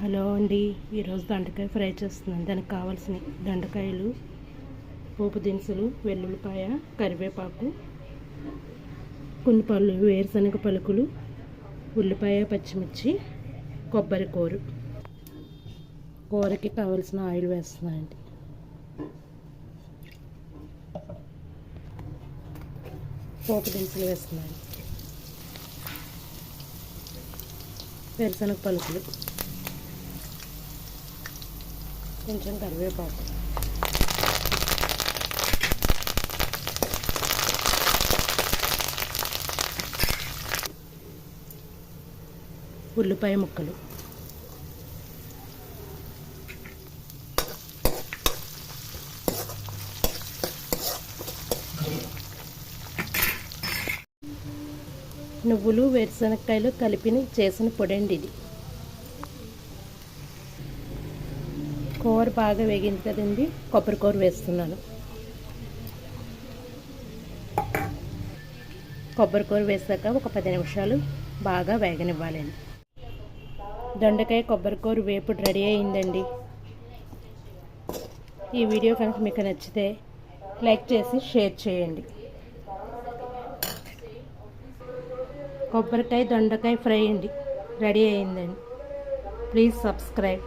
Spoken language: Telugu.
హలో అండి. ఈరోజు దండకాయ ఫ్రై చేస్తున్నాను. దానికి కావాల్సిన దండకాయలు పోపు దినుసులు వెల్లుల్లిపాయ కరివేపాకు కొన్ని పళ్ళు వేరుశనగ పలుకులు ఉల్లిపాయ పచ్చిమిర్చి కొబ్బరి కూర. కూరకి కావలసిన ఆయిల్ వేస్తున్నానండి. పోపు దినుసులు వేస్తున్నాను. వేరుశనగ పలుకులు. కొంచెం కరివేపాకు. ఉల్లిపాయ ముక్కలు. నువ్వులు వేరుశనక్కాయలు కలిపి చేసిన పొడండి ఇది కూర బాగా వేగింది కదండి. కొబ్బరి కూర వేస్తున్నాను. కొబ్బరి కూర వేసాక ఒక పది నిమిషాలు బాగా వేగనివ్వాలండి. దొండకాయ కొబ్బరి కూర వేపుడు రెడీ అయిందండి. ఈ వీడియో కనుక మీకు నచ్చితే లైక్ చేసి షేర్ చేయండి. కొబ్బరికాయ దొండకాయ ఫ్రై అండి. రెడీ అయిందండి. Please subscribe.